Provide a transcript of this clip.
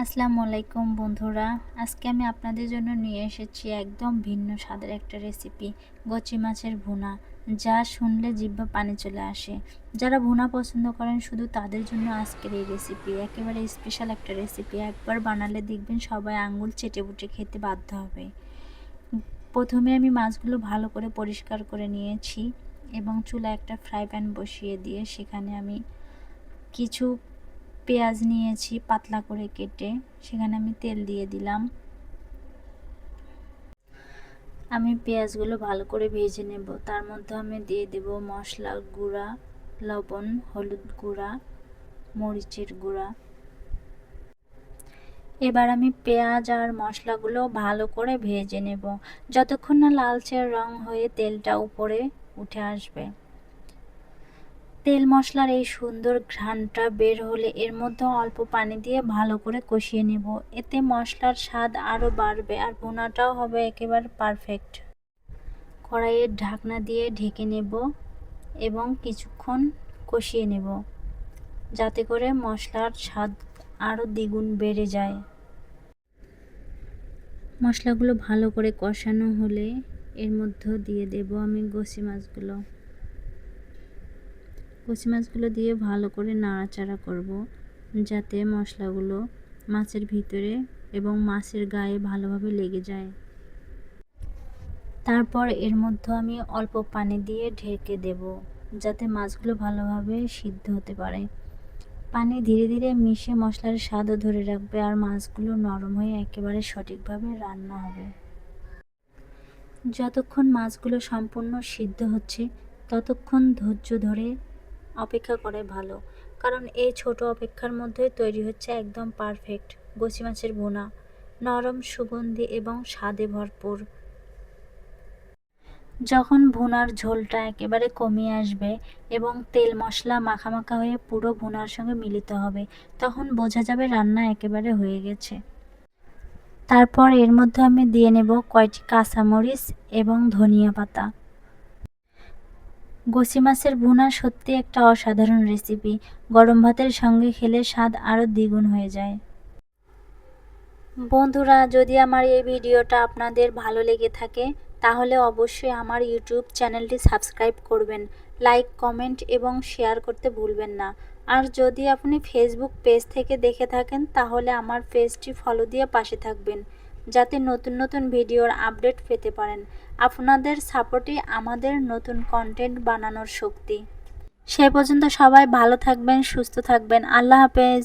আসসালামু আলাইকুম বন্ধুরা। আজকে আমি আপনাদের জন্য নিয়ে এসেছি একদম ভিন্ন স্বাদের একটা রেসিপি গচি মাছের ভুনা, যা শুনলে জিব্বা পানি চলে আসে। যারা ভুনা পছন্দ করেন, শুধু তাদের জন্য আজকের এই রেসিপি একেবারে স্পেশাল একটা রেসিপি একবার বানালে দেখবেন সবাই আঙ্গুল চেটে বুটে খেতে বাধ্য হবে। প্রথমে আমি মাছগুলো ভালো করে পরিষ্কার করে নিয়েছি এবং চুলা একটা ফ্রাই প্যান বসিয়ে দিয়ে সেখানে আমি কিছু পেঁয়াজ নিয়েছি পাতলা করে কেটে, সেখানে আমি তেল দিয়ে দিলাম। আমি পেঁয়াজগুলো ভালো করে ভেজে নেব। তার মধ্যে আমি দিয়ে দেব মশলা গুঁড়া, লবণ, হলুদ গুঁড়া, মরিচের গুঁড়া। এবার আমি পেঁয়াজ আর মশলাগুলো ভালো করে ভেজে নেব। যতক্ষণ না লালচে রং হয়ে তেলটা উপরে উঠে আসবে। তেল মশলার এই সুন্দর ঘ্রাণটা বের হলে এর মধ্যে অল্প পানি দিয়ে ভালো করে কষিয়ে নেব। এতে মশলার স্বাদ আরও বাড়বে আর বোনাটাও হবে একেবারে পারফেক্ট কড়াইয়ের ঢাকনা দিয়ে ঢেকে নেব এবং কিছুক্ষণ কষিয়ে নেব যাতে করে মশলার স্বাদ আরও দ্বিগুণ বেড়ে যায়। মশলাগুলো ভালো করে কষানো হলে এর মধ্যে দিয়ে দেব আমি গসি মাছগুলো। কচি মাছগুলো দিয়ে ভালো করে নাড়াচাড়া করব, যাতে মশলাগুলো মাছের ভিতরে এবং মাছের গায়ে ভালোভাবে লেগে যায়। তারপর এর মধ্যে আমি অল্প পানি দিয়ে ঢেকে দেব, যাতে মাছগুলো ভালোভাবে সিদ্ধ হতে পারে। পানি ধীরে ধীরে মিশে মশলার স্বাদও ধরে রাখবে আর মাছগুলো নরম হয়ে একেবারে সঠিকভাবে রান্না হবে। যতক্ষণ মাছগুলো সম্পূর্ণ সিদ্ধ হচ্ছে, ততক্ষণ ধৈর্য ধরে অপেক্ষা করে ভালো। কারণ এই ছোট অপেক্ষার মধ্যে তৈরি হচ্ছে একদম পারফেক্ট গচি মাছের বোনা নরম সুগন্ধি এবং স্বাদে ভরপুর। যখন ভুনার ঝোলটা একেবারে কমিয়ে আসবে এবং তেল মশলা মাখামাখা হয়ে পুরো ভুনার সঙ্গে মিলিত হবে, তখন বোঝা যাবে রান্না একেবারে হয়ে গেছে। তারপর এর মধ্যে আমি দিয়ে নেব কয়টি কাঁচামরিচ এবং ধনিয়া পাতা। গোসি মাছের ভুনা সত্যি একটা অসাধারণ রেসিপি গরম ভাতের সঙ্গে খেলে স্বাদ আরও দ্বিগুণ হয়ে যায়। বন্ধুরা, যদি আমার এই ভিডিওটা আপনাদের ভালো লেগে থাকে, তাহলে অবশ্যই আমার ইউটিউব চ্যানেলটি সাবস্ক্রাইব করবেন, লাইক, কমেন্ট এবং শেয়ার করতে ভুলবেন না। আর যদি আপনি ফেসবুক পেজ থেকে দেখে থাকেন, তাহলে আমার পেজটি ফলো দিয়ে পাশে থাকবেন। যাতে নতুন নতুন ভিডিওর আপডেট পেতে পারেন। আপনাদের সাপোর্টই আমাদের নতুন কন্টেন্ট বানানোর শক্তি। সে পর্যন্ত সবাই ভালো থাকবেন, সুস্থ থাকবেন। আল্লাহ হাফেজ।